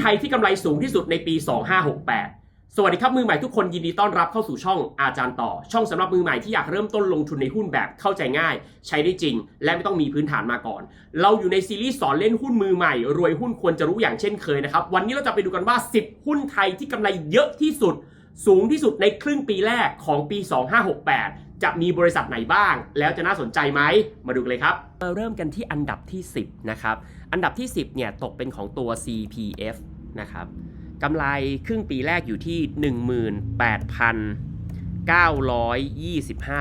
ไทยที่กำไรสูงที่สุดในปี 2568 สวัสดีครับมือใหม่ทุกคนยินดีต้อนรับเข้าสู่ช่องอาจารย์ต่อ ช่องสำหรับมือใหม่ที่อยากเริ่มต้นลงทุนในหุ้นแบบเข้าใจง่าย ใช้ได้จริง และไม่ต้องมีพื้นฐานมาก่อน เราอยู่ในซีรีส์สอนเล่นหุ้นมือใหม่ รวยหุ้นควรจะรู้อย่างเช่นเคยนะครับ วันนี้เราจะไปดูกันว่า 10 หุ้นไทยที่กำไรเยอะที่สุด สูงที่สุดในครึ่งปีแรกของปี 2568 จะมีบริษัทไหนบ้าง แล้วจะน่าสนใจไหมมาดูกันเลยครับมาเริ่มกันที่อันดับที่ 10นะครับอันดับที่ 10เนี่ยตกเป็นของตัว CPF นะครับกำไรครึ่งปีแรกอยู่ที่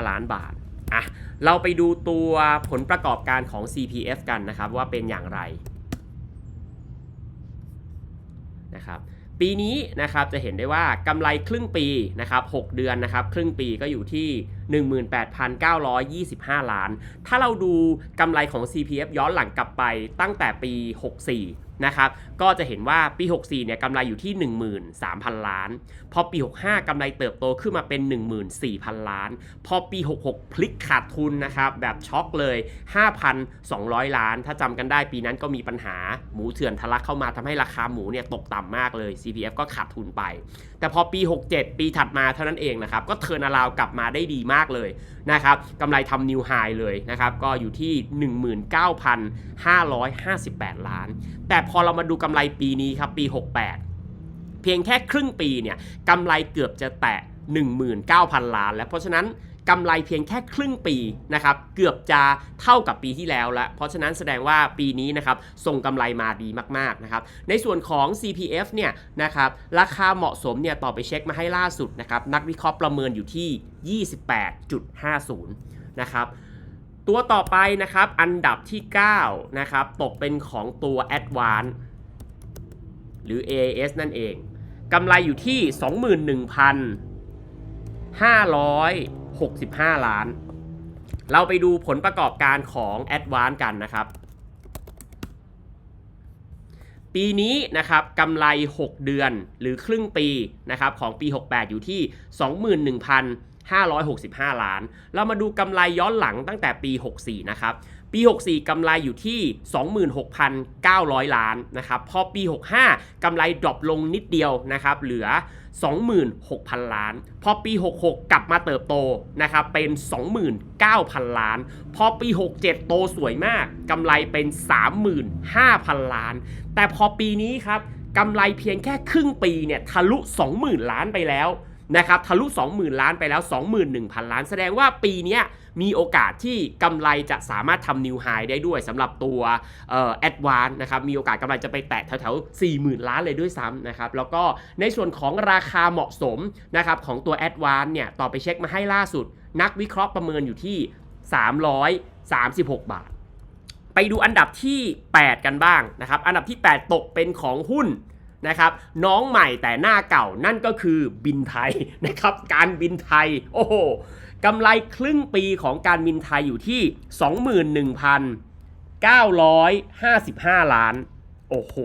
18,925 ล้านบาทอะเราไปดูตัวผลประกอบการของ CPF กันนะครับว่าเป็นอย่างไรนะครับ ปีนี้นะครับจะเห็นได้ว่ากำไรครึ่งปีนะครับ6เดือนนะครับครึ่งปีก็อยู่ที่ 18,925 ล้าน ถ้าเราดูกำไรของ CPF ย้อนหลังกลับไปตั้งแต่ปี 64 นะครับก็จะเห็นว่าปี 64เนี่ยกำไรอยู่ที่ 13,000 ล้าน พอปี 65กำไรเติบโตขึ้นมาเป็น 14,000 ล้าน พอปี 66 พลิกขาดทุนนะครับแบบช็อกเลย 5,200 ล้าน ถ้าจำกันได้ปีนั้นก็มีปัญหาหมูเถื่อนทะลักเข้ามาทำให้ราคาหมูเนี่ยตกต่ำมากเลย CPF ก็ขาดทุนไป แต่พอปี 67 ปีถัดมาเท่านั้นเองนะครับก็เทิร์นาราวกลับมาได้ดีมากเลยนะครับกำไรทำนิวไฮเลยนะครับก็อยู่ที่ 19,558 ล้าน แต่พอเรามาดูกำไรปีนี้ครับปี 68 เพียงแค่ครึ่งปีเนี่ยกำไรเกือบจะแตะ 19,000 ล้าน แล้วเพราะฉะนั้นกำไรเพียงแค่ครึ่งปีนะครับเกือบจะเท่ากับปีที่แล้วแล้วเพราะฉะนั้นแสดงว่าปีนี้นะครับส่งกำไรมาดีมากๆนะครับในส่วนของ CPF เนี่ยนะครับราคาเหมาะสมเนี่ยต่อไปเช็คมาให้ล่าสุดนะครับนักวิเคราะห์ประเมินอยู่ที่ 28.50 นะครับ ตัวต่อไปนะครับ อันดับที่ 9 นะครับ ตกเป็นของตัว Advance หรือ AAS นั่นเองกำไรอยู่ที่ 21,565 ล้าน เราไปดูผลประกอบการของ a d v a n c e กันนะครับ ปีนี้นะครับกำไร 6 เดือนหรือครึ่งปีนะครับของปี 68 อยู่ที่ 565 ล้าน เรามาดูกำไรย้อนหลังตั้งแต่ปี 64 นะครับ ปี 64 กำไรอยู่ที่ 26,900 ล้านนะครับ พอปี 65 กำไรดรอปลงนิดเดียวนะครับ เหลือ 26,000 ล้าน พอปี 66 กลับมาเติบโตนะครับ เป็น 29,000 ล้าน พอปี 67 โตสวยมาก กำไรเป็น 35,000 ล้าน แต่พอปีนี้ครับ กำไรเพียงแค่ครึ่งปีเนี่ย ทะลุ 20,000 ล้านไปแล้ว นะครับทะลุ 20,000 ล้านไปแล้ว 21,000 ล้าน แสดงว่าปีนี้มีโอกาสที่กำไรจะสามารถทำนิวไฮได้ด้วยสำหรับตัวแอดวานนะครับมีโอกาสกำไรจะไปแตะแถวๆ 40,000 ล้านเลยด้วยซ้ำนะครับแล้วก็ในส่วนของราคาเหมาะสมนะครับของตัวแอดวานเนี่ยต่อไปเช็คมาให้ล่าสุด นักวิเคราะห์ประเมินอยู่ที่ 336 บาท ไปดูอันดับที่ 8 กันบ้างนะครับอันดับที่ 8 ตกเป็นของหุ้น นะครับน้องใหม่แต่หน้าเก่านั่นก็คือบินไทยนะครับการบินไทยโอ้โหกำไรครึ่งปีของการบินไทยอยู่ที่ 21,955 ล้าน โอ้โห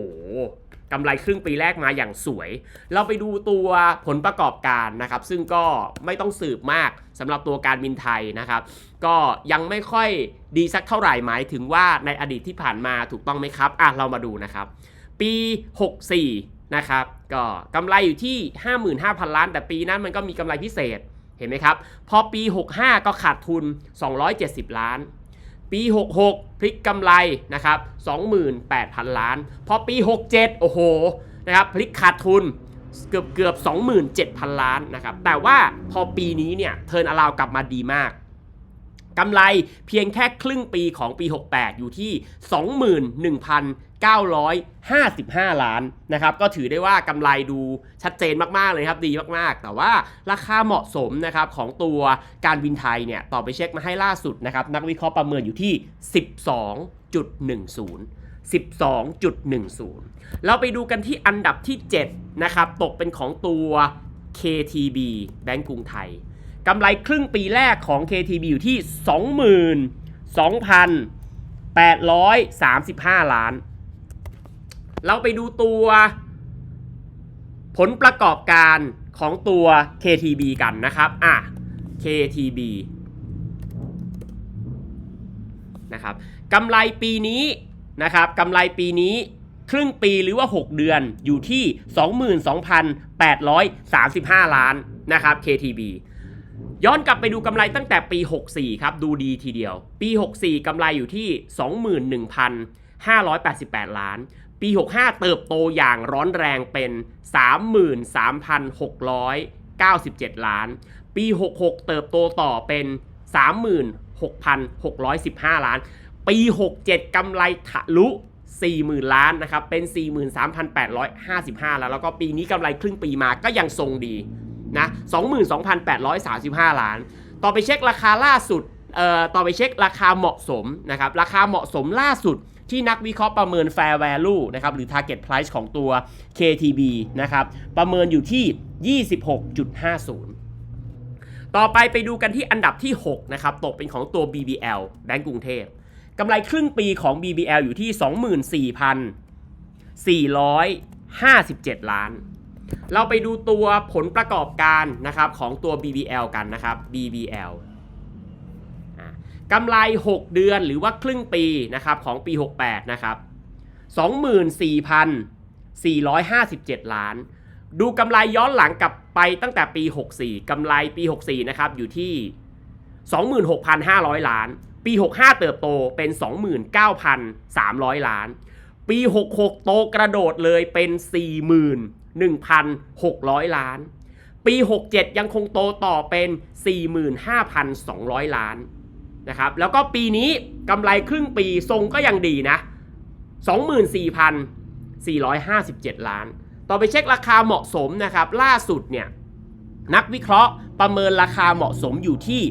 กำไรครึ่งปีแรกมาอย่างสวย เราไปดูตัวผลประกอบการนะครับ ซึ่งก็ไม่ต้องสืบมากสำหรับตัวการบินไทยนะครับ ก็ยังไม่ค่อยดีสักเท่าไหร่หมายถึงว่าในอดีตที่ผ่านมาถูกต้องไหมครับ อะเรามาดูนะครับ ปี 64 นะครับ ก็กำไรอยู่ที่ 55,000 ล้าน แต่ปีนั้นมันก็มีกำไรพิเศษ เห็นไหมครับ พอปี 65 ก็ขาดทุน 270 ล้าน ปี 66 พลิกกำไรนะครับ 28,000 ล้าน พอปี 67 โอ้โห นะครับ พลิกขาดทุนเกือบเกือบ 27,000 ล้านนะครับ แต่ว่าพอปีนี้เนี่ย เทิร์นอราวกลับมาดีมากกำไรเพียงแค่ครึ่งปีของปี 68 อยู่ที่ 955 ล้านนะครับก็ถือได้ว่ากำไรดูชัดเจนมาก ๆ เลยครับดีมาก ๆ แต่ว่าราคาเหมาะสมนะครับของตัวการบินไทยเนี่ยต่อไปเช็คมาให้ล่าสุดนะครับนักวิเคราะห์ประเมินอยู่ที่ 12.10 12.10 เราไปดูกันที่อันดับที่ 7 นะครับ ตกเป็นของตัว KTB แบงก์กรุงไทยกำไรครึ่งปีแรกของ KTB อยู่ที่ 22,835 ล้าน เราไปดูตัว ผลประกอบการของตัว KTB กันนะครับ อะ KTB นะครับกำไรปีนี้นะครับกำไรปีนี้ครึ่งปีหรือว่า 6 เดือนอยู่ที่ 22,835 ล้านนะครับ KTB ย้อนกลับไปดูกำไรตั้งแต่ปี 64 ครับ ดูดีทีเดียว ปี 64กำไรอยู่ที่ 21,588 ล้าน ปี 65 เติบโตอย่างร้อนแรงเป็น 33,697 ล้าน ปี 66 เติบโตต่อเป็น 36,615 ล้าน ปี 67 กำไรทะลุ 40,000 ล้านนะครับ เป็น 43,855 ล้าน แล้วก็ปีนี้กำไรครึ่งปีมาก็ยังทรงดีนะ22,835 ล้าน ต่อไปเช็คราคาล่าสุดเอ่อต่อไปเช็คราคาเหมาะสมนะครับ ราคาเหมาะสมล่าสุด ที่นักวิเคราะห์ประเมิน fair value นะครับหรือ target price ของตัว KTB นะครับประเมินอยู่ที่ 26.50ต่อไปไปดูกันที่อันดับที่ 6 นะครับ ตกเป็นของตัว BBL แบงก์กรุงเทพกำไรครึ่งปีของ BBL อยู่ที่ 24,457 ล้าน เราไปดูตัวผลประกอบการนะครับของตัว BBL กันนะครับ BBL อะ กำไร 6 เดือนหรือว่าครึ่งปีนะครับของปี 68 นะครับ 24,457 ล้าน ดูกำไรย้อนหลังกลับไปตั้งแต่ปี 64 กำไรปี 64 นะครับอยู่ที่ 26,500 ล้าน ปี 65 เติบโตเป็น 29,300 ล้าน ปี 66 โตกระโดดเลยเป็น 41,600 ล้าน ปี 67 ยังคงโตต่อเป็น 45,200 ล้าน นะครับแล้วก็ปีนี้กำไรครึ่งปีทรงก็ยังดีนะ 24,457 ล้าน ต่อไปเช็คราคาเหมาะสมนะครับ ล่าสุดเนี่ยนักวิเคราะห์ประเมินราคาเหมาะสมอยู่ที่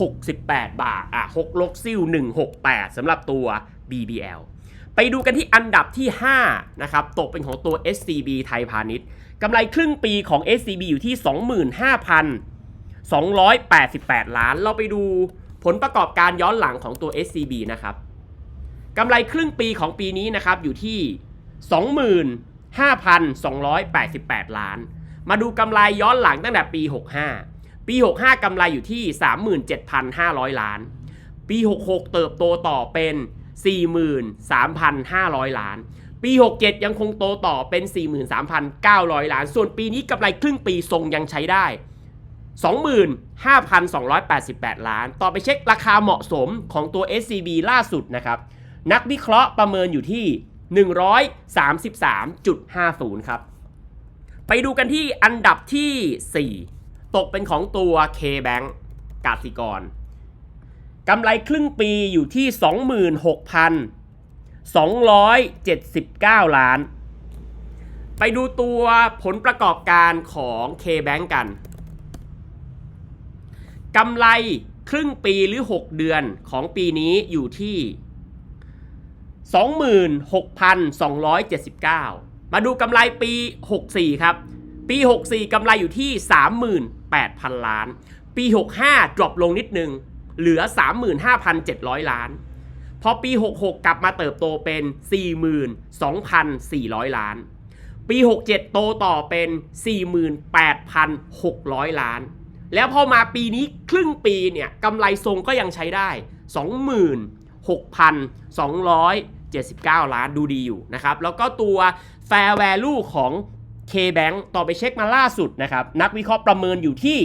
168 บาทอะ6ลกซิล168สำหรับตัว BBL ไปดูกันที่อันดับที่ 5 นะครับ ตกเป็นของตัว SCB ไทยพาณิชย์กำไรครึ่งปีของ SCB อยู่ที่ 25,288 ล้าน เราไปดู ผลประกอบการย้อนหลังของตัว SCB นะครับกำไรครึ่งปีของปีนี้นะครับอยู่ที่ 25,288 ล้าน มาดูกำไรย้อนหลังตั้งแต่ปี 65 ปี 65กำไรอยู่ที่ 37,500 ล้าน ปี 66 เติบโตต่อเป็น 43,500 ล้าน ปี 67 ยังคงโตต่อเป็น 43,900 ล้าน ส่วนปีนี้กำไรครึ่งปีทรงยังใช้ได้ 25,288 ล้าน ต่อไปเช็คราคาเหมาะสมของตัว SCB ล่าสุดนะครับ นักวิเคราะห์ประเมินอยู่ที่ 133.50 ครับ ไปดูกันที่อันดับที่ 4 ตกเป็นของตัว K-Bank กาสิกรกำไรครึ่งปีอยู่ที่ 26,279 ล้าน ไปดูตัวผลประกอบการของ K-Bank กัน กำไรครึ่งปีหรือ 6 เดือนของปีนี้อยู่ที่ 26,279 มาดูกำไรปี 64 ครับ ปี 64กำไรอยู่ที่ 38,000 ล้าน ปี 65 ดรอปลงนิดนึง เหลือ 35,700 ล้าน พอปี 66 กลับมาเติบโตเป็น 42,400 ล้าน ปี 67 โตต่อเป็น 48,600 ล้าน แล้วพอมาปีนี้ครึ่งปีเนี่ยกำไรทรงก็ยังใช้ได้ 26,279 ล้านดูดีอยู่นะครับ แล้วก็ตัว Fair Value ของ K-Bank ต่อไปเช็คมาล่าสุดนะครับ นักวิเคราะห์ประเมินอยู่ที่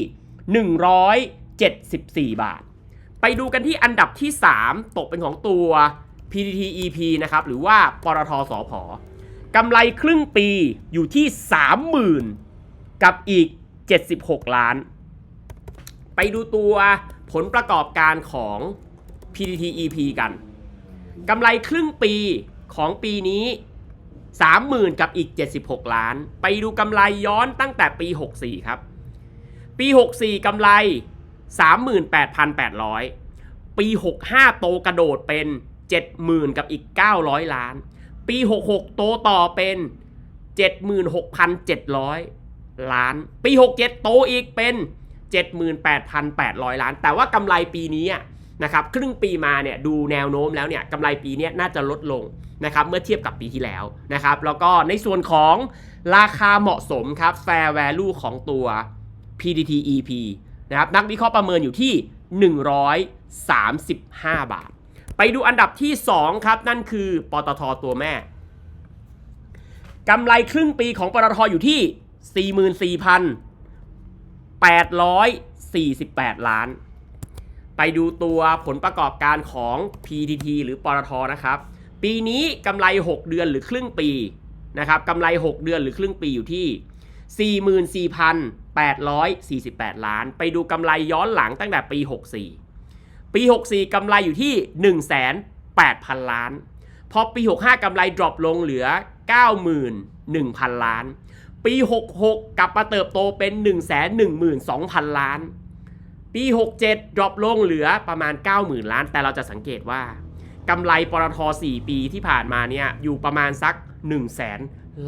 174 บาท ไปดูกันที่อันดับที่ 3 ตกเป็นของตัว PTT EP นะครับ หรือว่าปตทสพกำไรครึ่งปีอยู่ที่ 30,000 กับอีก 76 ล้าน ไปดูตัวผลประกอบการของ PTT EP กันกำไรครึ่งปีของปีนี้ 30,000 กับอีก 76 ล้าน ไปดูกำไรย้อนตั้งแต่ปี 64 ครับ ปี 64กำไร 38,800 ปี 65 โตกระโดดเป็น 70,000 กับอีก 900 ล้าน ปี 66 โตต่อเป็น 76,700 ล้าน ปี 67 โตอีกเป็น 78,800 ล้าน แต่ว่ากำไรปีนี้นะครับครึ่งปีมาเนี่ยดูแนวโน้มแล้วเนี่ยกำไรปีนี้น่าจะลดลงนะครับเมื่อเทียบกับปีที่แล้วนะครับแล้วก็ในส่วนของราคาเหมาะสมครับ fair value ของตัว PTT EP นะครับนักวิเคราะห์ประเมินอยู่ที่ 135 บาท ไปดูอันดับที่ 2 ครับ นั่นคือปตทตัวแม่กำไรครึ่งปีของปตทอยู่ที่ 848 ล้าน ไปดูตัวผลประกอบการของ PTT หรือปตทนะครับ ปีนี้กำไร 6 เดือนหรือครึ่งปีนะครับกำไร 6 เดือนหรือครึ่งปีอยู่ที่ 44,848 ล้าน ไปดูกำไรย้อนหลังตั้งแต่ปี 64 ปี 64กำไรอยู่ที่ 1,800,000ล้าน พอปี 65กำไรดรอปลงเหลือ 91,000 ล้าน ปี 66 กลับมาเติบโตเป็น 112,000 ล้าน ปี 67 ดรอปลงเหลือประมาณ 90,000 ล้าน แต่เราจะสังเกตว่ากำไรปตท4 ปีที่ผ่านมาเนี่ยอยู่ประมาณสัก 1 0 0 0 0แสน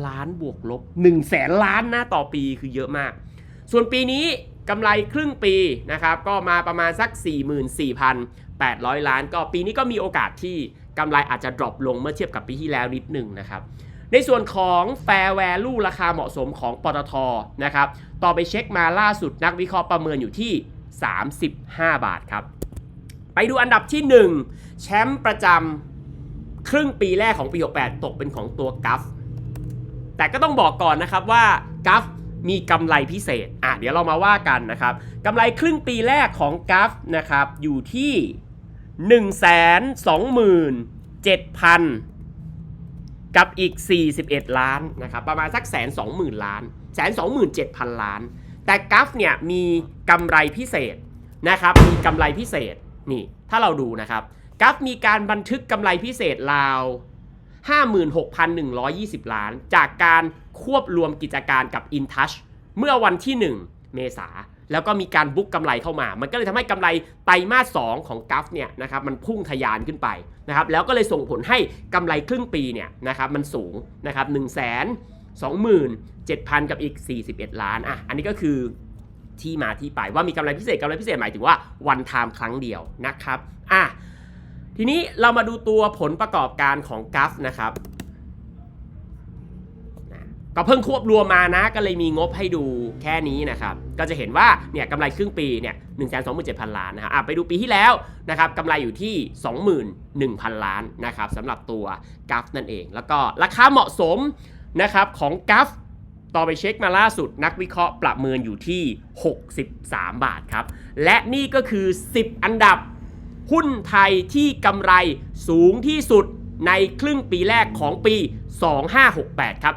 ล้านบวกลบ1 0 0 0 0แสนล้านนะต่อปีคือเยอะมาก ส่วนปีนี้กำไรครึ่งปีนะครับก็มาประมาณสัก 44,800 ล้าน ก็ปีนี้ก็มีโอกาสที่กำไรอาจจะดรอปลงเมื่อเทียบกับปีที่แล้วนิดหนึ่งนะครับ ในส่วนของ Fair Value ราคาเหมาะสมของปตทนะครับต่อไปเช็คมาล่าสุดนักวิเคราะห์ประเมินอยู่ที่ 35 บาทครับ ไปดูอันดับที่ 1 แชมป์ประจำครึ่งปีแรกของปี 68 ตกเป็นของตัวกัฟแต่ก็ต้องบอกก่อนนะครับว่ากัฟมีกำไรพิเศษ อะเดี๋ยวเรามาว่ากันนะครับกำไรครึ่งปีแรกของกัฟนะครับอยู่ที่ 127,000 กับอีก 41 ล้านนะครับประมาณสักแสนสองหมื่นล้านแสนสองหมื่นเจ็ดพันล้าน แต่กัฟเนี่ยมีกำไรพิเศษนะครับมีกำไรพิเศษนี่ถ้าเราดูนะครับกัฟมีการบันทึกกำไรพิเศษราว 56,120 ล้าน จากการควบรวมกิจการกับ InTouch เมื่อวันที่ 1 เมษาแล้วก็มีการบุ๊กกำไรเข้ามา มันก็เลยทำให้กำไรไตรมาส2ของกัฟเนี่ยนะครับมันพุ่งทะยานขึ้นไป นะครับแล้วก็เลยส่งผลให้กำไรครึ่งปีเนี่ยนะครับมันสูงนะครับ1 2 7 0 0 0 กับอีก 41 ล้านอะอันนี้ก็คือที่มาที่ไปว่ามีกำไรพิเศษกำไรพิเศษหมายถึงว่าวันไทม์ครั้งเดียวนะครับอะทีนี้เรามาดูตัวผลประกอบการของกัฟนะครับ ก็เพิ่งควบรวมมานะ ก็เลยมีงบให้ดูแค่นี้นะครับ ก็จะเห็นว่าเนี่ยกำไรครึ่งปีเนี่ยหนึ่งแสนสองหมื่นเจ็ดพันล้านนะครับไปดูปีที่แล้วนะครับกำไรอยู่ที่21,000ล้านนะครับสำหรับตัวกัฟนั่นเอง แล้วก็ราคาเหมาะสมนะครับของกัฟต่อไปเช็คมาล่าสุดนักวิเคราะห์ประเมินอยู่ที่ 63 บาทครับ และนี่ก็คือ 10 อันดับ หุ้นไทยที่กำไรสูงที่สุดในครึ่งปีแรกของปี 2568 ครับ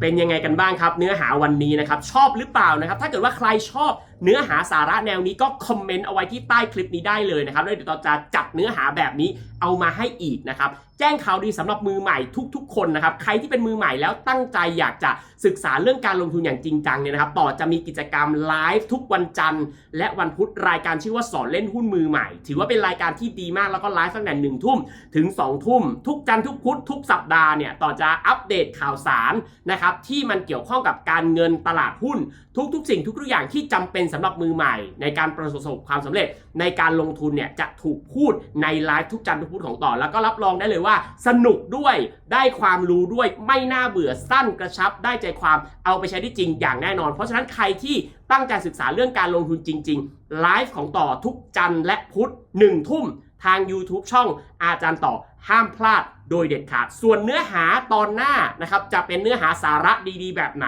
เป็นยังไงกันบ้างครับ เนื้อหาวันนี้นะครับ ชอบหรือเปล่านะครับ ถ้าเกิดว่าใครชอบเนื้อหาสาระแนวนี้ก็คอมเมนต์เอาไว้ที่ใต้คลิปนี้ได้เลยนะครับแล้วเดี๋ยวเราจะจัดเนื้อหาแบบนี้ เอามาให้อีกนะครับ แจ้งข่าวดีสำหรับมือใหม่ทุก ๆ คนนะครับ ใครที่เป็นมือใหม่แล้วตั้งใจอยากจะศึกษาเรื่องการลงทุนอย่างจริงจังเนี่ยนะครับ ต่อจะมีกิจกรรมไลฟ์ทุกวันจันทร์ และวันพุธรายการชื่อว่าสอนเล่นหุ้นมือใหม่ ถือว่าเป็นรายการที่ดีมากแล้วก็ไลฟ์ตั้งแต่หนึ่งทุ่มถึง2องทุ่มทุกจันทร์ทุกพุธทุกสัปดาห์เนี่ยต่อจะอัปเดตข่าวสารนะครับที่มันเกี่ยวข้องกับการเงินตลาดหุ้น ทุกๆ สิ่งทุกๆอย่างที่จำเป็นสำหรับมือใหม่ ในการประสบความสำเร็จในการลงทุนเนี่ยจะถูกพูดในไลฟ์ทุกจันทร์ทุกพุธของต่อแล้วก็รับรองได้เลยว่า สนุกด้วยได้ความรู้ด้วยไม่น่าเบื่อสั้นกระชับ ได้ใจความเอาไปใช้ได้จริงอย่างแน่นอน เพราะฉะนั้นใครที่ตั้งใจศึกษาเรื่องการลงทุนจริงๆไลฟ์ของต่อทุกจันทร์และพุธ1ทุ่มทาง YouTube ช่องอาจารย์ต่อห้ามพลาดโดยเด็ดขาด ส่วนเนื้อหาตอนหน้านะครับจะเป็นเนื้อหาสาระดีๆ แบบไหน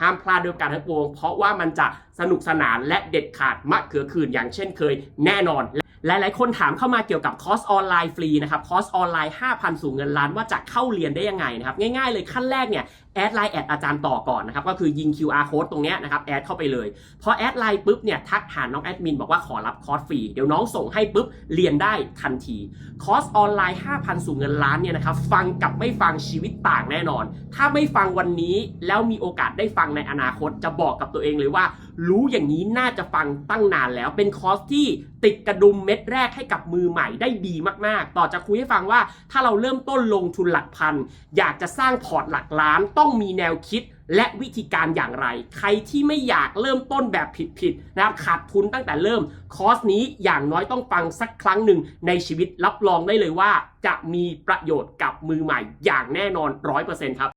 ห้ามพลาดด้วยการทั้งปวง เพราะว่ามันจะสนุกสนานและเด็ดขาดมะเขือคืนอย่างเช่นเคยแน่นอน หลายๆ คนถามเข้ามาเกี่ยวกับคอร์สออนไลน์ฟรีนะครับคอร์สออนไลน์ 5,000 สู่เงินล้านว่าจะเข้าเรียนได้ยังไงนะครับง่ายๆเลยขั้นแรกเนี่ยแอดไลน์แอดอาจารย์ต่อก่อนนะครับก็คือยิง QR code ตรงเนี้ยนะครับแอดเข้าไปเลยพอแอดไลน์ปุ๊บเนี่ยทักหาน้องแอดมินบอกว่าขอรับคอร์สฟรีเดี๋ยวน้องส่งให้ปุ๊บเรียนได้ทันทีคอร์สออนไลน์ 5,000 สู่เงินล้านเนี่ยนะครับฟังกับไม่ฟังชีวิตต่างแน่นอน ถ้าไม่ฟังวันนี้แล้วมีโอกาสได้ฟังในอนาคตจะบอกกับตัวเองเลยว่า รู้อย่างนี้น่าจะฟังตั้งนานแล้ว เป็นคอร์สที่ติดกระดุมเม็ดแรกให้กับมือใหม่ได้ดีมาก ๆ ต่อจะคุยให้ฟังว่า ถ้าเราเริ่มต้นลงทุนหลักพัน อยากจะสร้างพอร์ตหลักล้านต้องมีแนวคิดและวิธีการอย่างไร ใครที่ไม่อยากเริ่มต้นแบบผิดๆนะครับขาดทุนตั้งแต่เริ่ม คอร์สนี้อย่างน้อยต้องฟังสักครั้งหนึ่งในชีวิตรับรองได้เลยว่า จะมีประโยชน์กับมือใหม่อย่างแน่นอน 100%ครับ